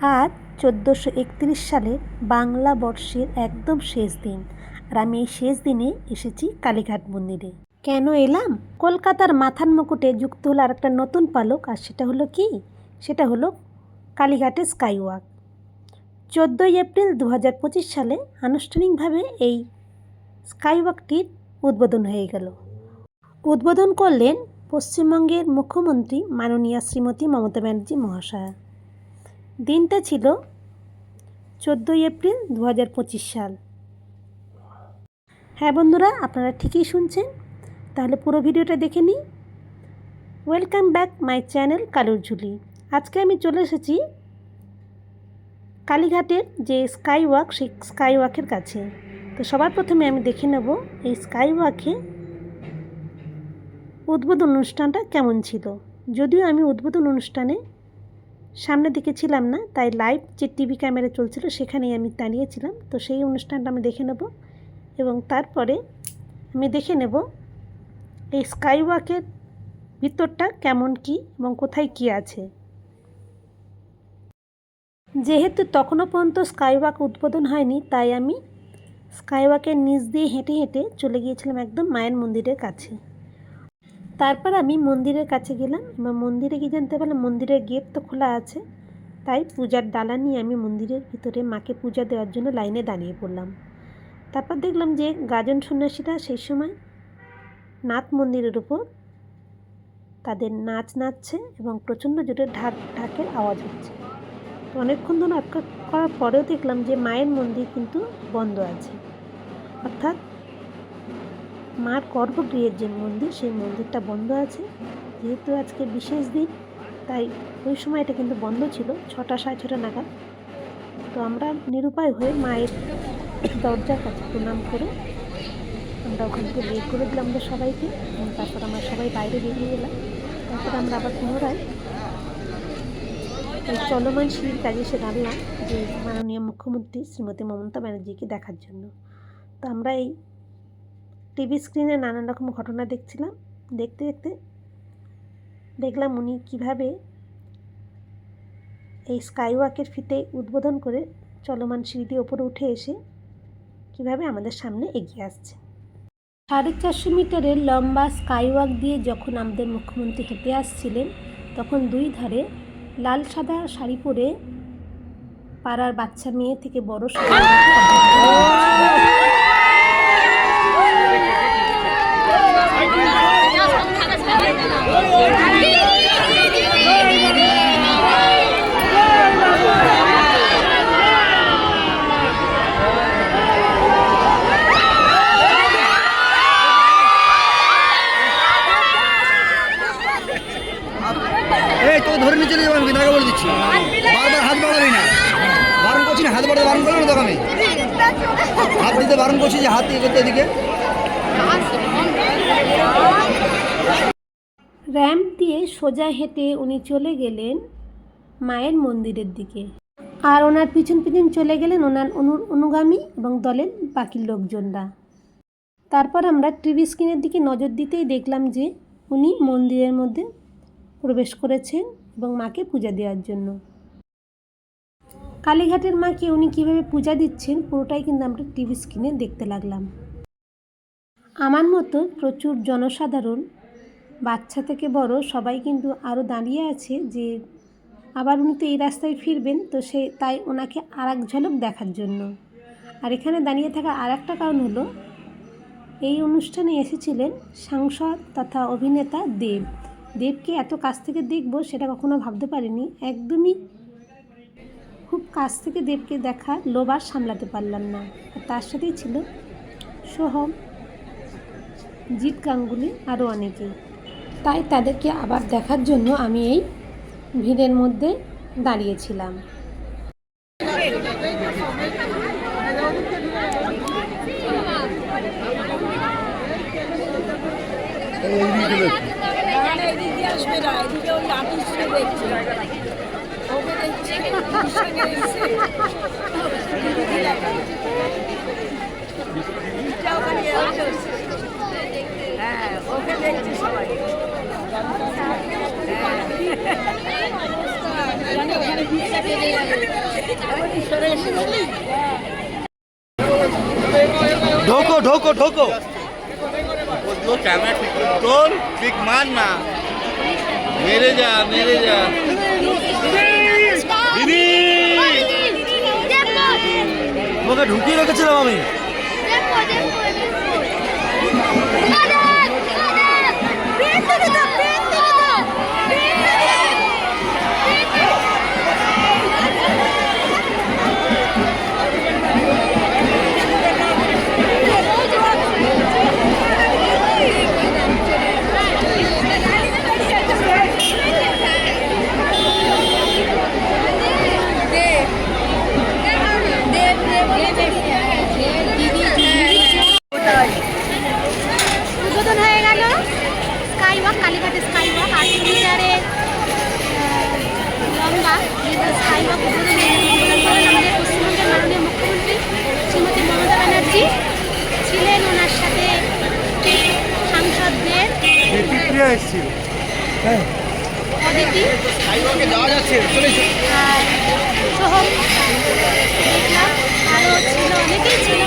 আজ চোদ্দোশো একত্রিশ সালের বাংলা বর্ষের একদম শেষ দিন আর আমি এই শেষ দিনে এসেছি কালীঘাট মন্দিরে। কেন এলাম? কলকাতার মাথার মুকুটে যুক্ত হলো আর একটা নতুন পালক আর সেটা হলো কি? সেটা হলো কালীঘাটের স্কাই ওয়াক চোদ্দোই এপ্রিল দু হাজার পঁচিশ সালে আনুষ্ঠানিকভাবে এই স্কাই ওয়াকটির উদ্বোধন হয়ে গেল। উদ্বোধন করলেন পশ্চিমবঙ্গের মুখ্যমন্ত্রী মাননীয়া শ্রীমতী মমতা ব্যানার্জি মহাশয়া। দিনটা ছিল চোদ্দোই এপ্রিল দু হাজার পঁচিশ সাল। হ্যাঁ বন্ধুরা, আপনারা ঠিকই শুনছেন। তাহলে পুরো ভিডিওটা দেখে নিই। ওয়েলকাম ব্যাক মাই চ্যানেল কালুর ঝুলি। আজকে আমি চলে এসেছি কালীঘাটের যে স্কাই ওয়াক সেই স্কাই ওয়াকের কাছে। তো সবার প্রথমে আমি দেখে নেব এই স্কাই ওয়াকে উদ্বোধন অনুষ্ঠানটা কেমন ছিল। যদিও আমি উদ্বোধন অনুষ্ঠানে সামনের দিকে ছিলাম না, তাই লাইভ যে টিভি ক্যামেরা চলছিল সেখানেই আমি দাঁড়িয়েছিলাম। তো সেই অনুষ্ঠানটা আমি দেখে নেব এবং তারপরে আমি দেখে নেব এই স্কাই ওয়াকের ভিতরটা কেমন কি এবং কোথায় কি আছে। যেহেতু তখনও পর্যন্ত স্কাই ওয়াক উদ্বোধন হয়নি, তাই আমি স্কাই ওয়াকের নিচ দিয়ে হেঁটে হেঁটে চলে গিয়েছিলাম একদম মায়ের মন্দিরের কাছে। তারপর আমি মন্দিরের কাছে গেলাম এবং মন্দিরে গিয়ে জানতে পারলাম মন্দিরের গেট তো খোলা আছে। তাই পূজার ডালা নিয়ে আমি মন্দিরের ভিতরে মাকে পূজা দেওয়ার জন্য লাইনে দাঁড়িয়ে পড়লাম। তারপর দেখলাম যে গাজন সন্ন্যাসীরা সেই সময় নাথ মন্দিরের উপর তাদের নাচ নাচছে এবং প্রচণ্ড জোরে ঢাক, ঢাকের আওয়াজ হচ্ছে। অনেকক্ষণ ধরে অপেক্ষা করার পরেও দেখলাম যে মায়ের মন্দির কিন্তু বন্ধ আছে। অর্থাৎ মার গর্ভগৃহের যে মন্দির, সেই মন্দিরটা বন্ধ আছে। যেহেতু আজকে বিশেষ দিন, তাই ওই সময় এটা কিন্তু বন্ধ ছিল, ছটা সাড়ে ছটা নাগাদ। তো আমরা নিরুপায় হয়ে মায়ের দরজার কাছে প্রণাম করে আমরা ওখান থেকে বের করে দিলাম আমরা সবাইকে। এবং তারপর আমরা সবাই বাইরে বেরিয়ে গেলাম। তারপর আমরা আবার পুনরায় এই চলমান সিঁড়ির কাজে এসে দাঁড়ালাম, যে মাননীয় মুখ্যমন্ত্রী শ্রীমতী মমতা ব্যানার্জিকে দেখার জন্য। তো আমরা এই টিভি স্ক্রিনে নানান রকম ঘটনা দেখছিলাম। দেখতে দেখতে দেখলাম উনি কীভাবে এই স্কাই ওয়াকের ফিতে উদ্বোধন করে চলমান সিঁড়ি দিয়ে ওপরে উঠে এসে কীভাবে আমাদের সামনে এগিয়ে আসছে। সাড়ে চারশো মিটারের লম্বা স্কাই ওয়াক দিয়ে যখন আমাদের মুখ্যমন্ত্রী হেঁটে আসছিলেন, তখন দুই ধারে লাল সাদা শাড়ি পরে পাড়ার বাচ্চা মেয়ে থেকে বড় সবাই এই তোকে ধরে নিয়ে চলে যাব আমি তাকে বলে দিচ্ছি বারবার হাত বাড়াবি না বারণ করছি না হাত বাড়াতে বারণ করলাম না আমি হাত দিতে বারণ করছি যে হাত করতে এদিকে। র্যাম্প দিয়ে সোজা হেঁটে উনি চলে গেলেন মায়ের মন্দিরের দিকে। আর ওনার পিছন পিছন চলে গেলেন ওনার অনু, অনুগামী এবং দলের বাকি লোকজনরা। তারপর আমরা টিভি স্ক্রিনের দিকে নজর দিতেই দেখলাম যে উনি মন্দিরের মধ্যে প্রবেশ করেছেন এবং মাকে পূজা দেওয়ার জন্য। কালীঘাটের মাকে উনি কীভাবে পূজা দিচ্ছেন, পুরোটাই কিন্তু আমরা টিভি স্ক্রিনে দেখতে লাগলাম। আমার মতো প্রচুর জনসাধারণ, বাচ্চা থেকে বড় সবাই কিন্তু আরও দাঁড়িয়ে আছে যে, আবার উনি তো এই রাস্তায় ফিরবেন, তো সে তাই ওনাকে আর এক ঝলক দেখার জন্য। আর এখানে দাঁড়িয়ে থাকার আর একটা কারণ হলো, এই অনুষ্ঠানে এসেছিলেন সাংসদ তথা অভিনেতা দেব। দেবকে এত কাছ থেকে দেখব সেটা কখনো ভাবতে পারিনি, একদমই খুব কাছ থেকে দেবকে দেখা লোভ আর সামলাতে পারলাম না। আর তার সাথেই ছিল সোহম, জিৎ গাঙ্গুলি আরও অনেকেই। তাই তাদেরকে আবার দেখার জন্য আমি এই ভিড়ের মধ্যে দাঁড়িয়েছিলাম। আসবে না, এদিকে ওই ওকে দেখছে সঙ্গে এসছে দিদি দেখা দিদিটা ওখানে আছে। হ্যাঁ ওকে দেখছে সবাই হ্যাঁ। জানো ওখানে ভিড়টা বেড়ে গেল আবার ঈশ্বরে এসে গেল ঢোকো ঢুকিয়ে রেখেছিলাম আমি উদ্বোধন হয়ে গেল sky walk Kalighat sky walk আট কিলোমিটারে লম্বা আমাদের পশ্চিমবঙ্গের মাননীয় মুখ্যমন্ত্রী শ্রীমতী মমতা ব্যানার্জি ছিলেন ওনার সাথে সাংসদদের অদিতি। চলে এসো। আর সোহম দেখলাম আরও ছিল অনেকেই ছিল।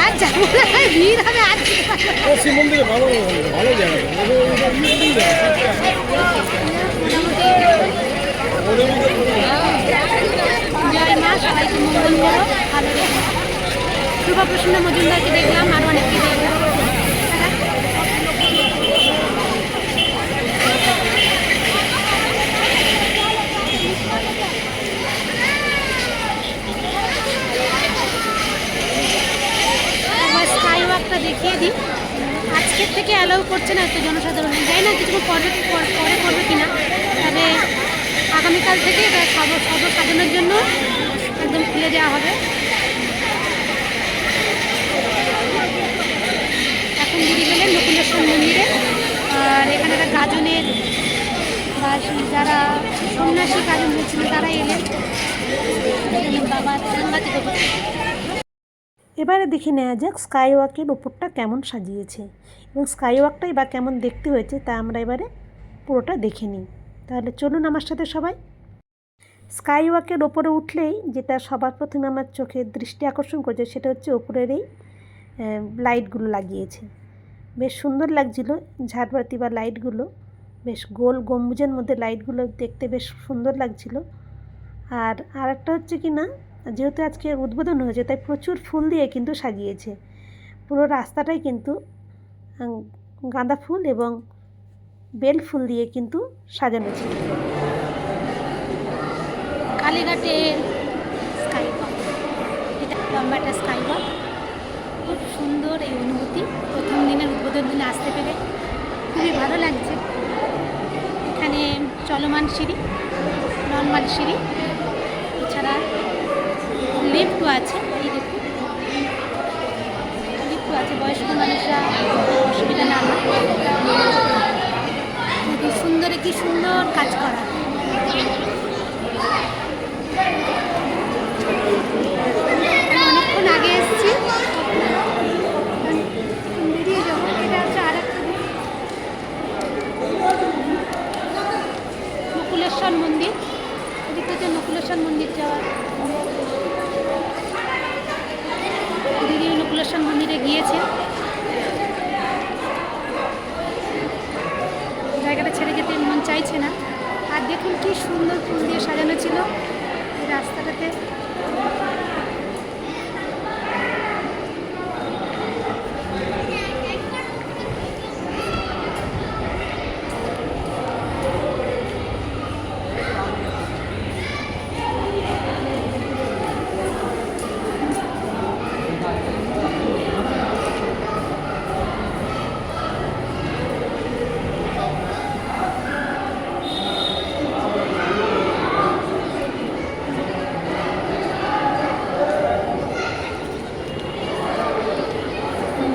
আর যাব ভিড় হবে আর যেতে পারব না। জয় মা সবাইকে মঙ্গল করো ভালো রেখো শুভপ্রসন্ন মজুমদারকে দেখলাম আর অনেককে দেখলাম দেখিয়ে দিই আজকের থেকে অ্যালাউ করছে না এত জনসাধারণ। জানি না কিছু পর- পরে করবে কিনা। তবে আগামীকাল থেকে এটা সব সব সাজানোর জন্য একদম খুলে দেওয়া হবে। এখন দিদি গেলেন নকুলেশ্বর মন্দিরে। আর এখানে একটা গাজনের বা যারা সন্ন্যাসী গাজন হয়েছিল তারা এলেন। এবারে দেখে নেওয়া যাক স্কাই ওয়াকের ওপরটা কেমন সাজিয়েছে। এবং স্কাই ওয়াকটাই বা কেমন দেখতে হয়েছে তা আমরা এবারে পুরোটা দেখে নিই। তাহলে চলুন আমার সাথে সবাই। স্কাই ওয়াকের ওপরে উঠলেই যেটা সবার প্রথমে আমার চোখে দৃষ্টি আকর্ষণ করছে সেটা হচ্ছে ওপরের এই লাইটগুলো লাগিয়েছে। বেশ সুন্দর লাগছিল ঝাড়বাতি বা লাইটগুলো, বেশ গোল গম্বুজের মধ্যে লাইটগুলো দেখতে বেশ সুন্দর লাগছিল। আর আরেকটা হচ্ছে কি না, যেহেতু আজকে উদ্বোধন হয়েছে তাই প্রচুর ফুল দিয়ে কিন্তু সাজিয়েছে। পুরো রাস্তাটাই কিন্তু গাঁদা ফুল এবং বেল ফুল দিয়ে কিন্তু সাজানো ছিল। কালীঘাটের স্কাই এটা লম্বা একটা স্কাই খুব সুন্দর এই অনুভূতি। প্রথম দিনের উদ্বোধন দিনে আসতে পেরে খুবই ভালো লাগছে। এখানে চলমান সিঁড়ি, নর্মাল সিঁড়ি। এছাড়া লিফটও আছে, এই দেখুন আছে। বয়স্ক মানুষরা অসুবিধা না হয় খুবই সুন্দর কি সুন্দর কাজ করা। অনেকক্ষণ আগে এসেছি। নকুলেশ্বর মন্দির। নকুলেশ্বর মন্দির যাওয়ার। দিদি নকুলেশ্বর মন্দিরে গিয়েছে জায়গাটা ছেড়ে যেতে মন চাইছে না। আর দেখুন কি সুন্দর ফুল দিয়ে সাজানো ছিল। এই রাস্তাটাতে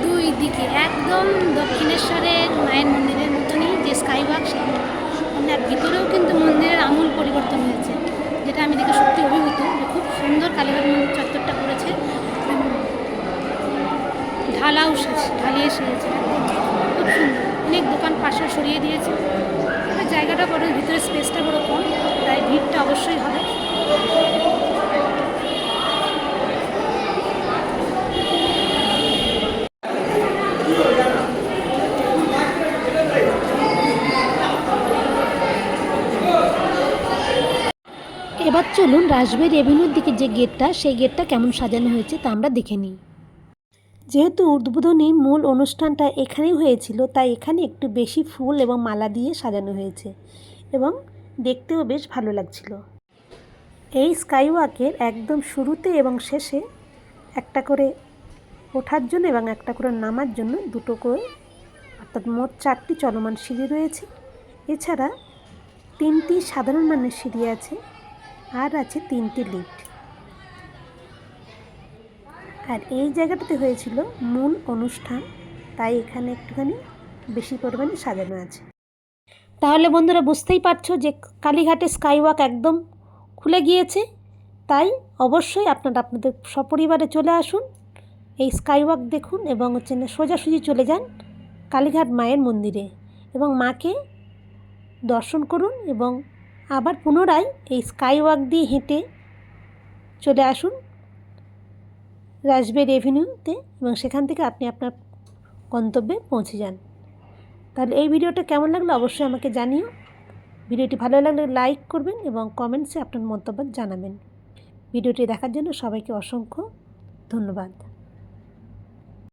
দুই দিকে একদম দক্ষিণেশ্বরের মায়ের মন্দিরের মতনই যে স্কাই ওয়াক আপনার ভিতরেও কিন্তু মন্দিরের আমূল পরিবর্তন হয়েছে যেটা আমি দেখে সত্যি অভিভূত যে কালীঘাট মন্দির চত্বরটা করেছে ঢালাও ঢালিয়ে সেরেছে খুব সুন্দর। অনেক দোকান পাশে সরিয়ে দিয়েছে। জায়গাটা বড় ভিতরে স্পেসটা বড় কম, তাই ভিড়টা অবশ্যই হবে। এবার চলুন রাসবেরি এভিনিউর দিকে যে গেটটা, সেই গেটটা কেমন সাজানো হয়েছে তা আমরা দেখে নিই। যেহেতু উদ্বোধনী মূল অনুষ্ঠানটা এখানেই হয়েছিল, তাই এখানে একটু বেশি ফুল এবং মালা দিয়ে সাজানো হয়েছে এবং দেখতেও বেশ ভালো লাগছিল। এই স্কাইওয়াকের একদম শুরুতে এবং শেষে একটা করে ওঠার জন্য এবং একটা করে নামার জন্য দুটো করে অর্থাৎ মোট চারটি চলমান সিঁড়ি রয়েছে। এছাড়া তিনটি সাধারণ মানের সিঁড়ি আছে। আর আছে তিনটি লিফট। আর এই জায়গাটাতে হয়েছিল মূল অনুষ্ঠান, তাই এখানে একটুখানি বেশি পরিমাণে সাজানো আছে। তাহলে বন্ধুরা বুঝতেই পারছ যে কালীঘাটে স্কাইওয়াক একদম খুলে গিয়েছে, তাই অবশ্যই আপনারা আপনাদের সপরিবারে চলে আসুন, এই স্কাইওয়াক দেখুন এবং হচ্ছে সোজাসুজি চলে যান কালীঘাট মায়ের মন্দিরে এবং মাকে দর্শন করুন এবং আবার পুনরায় এই স্কাই ওয়াক দিয়ে হেঁটে চলে আসুন রাজবের এভিনিউতে এবং সেখান থেকে আপনি আপনার গন্তব্যে পৌঁছে যান। তাহলে এই ভিডিওটা কেমন লাগল অবশ্যই আমাকে জানিও। ভিডিওটি ভালো লাগলে লাইক করবেন এবং কমেন্টসে আপনার মন্তব্য জানাবেন। ভিডিওটি দেখার জন্য সবাইকে অসংখ্য ধন্যবাদ।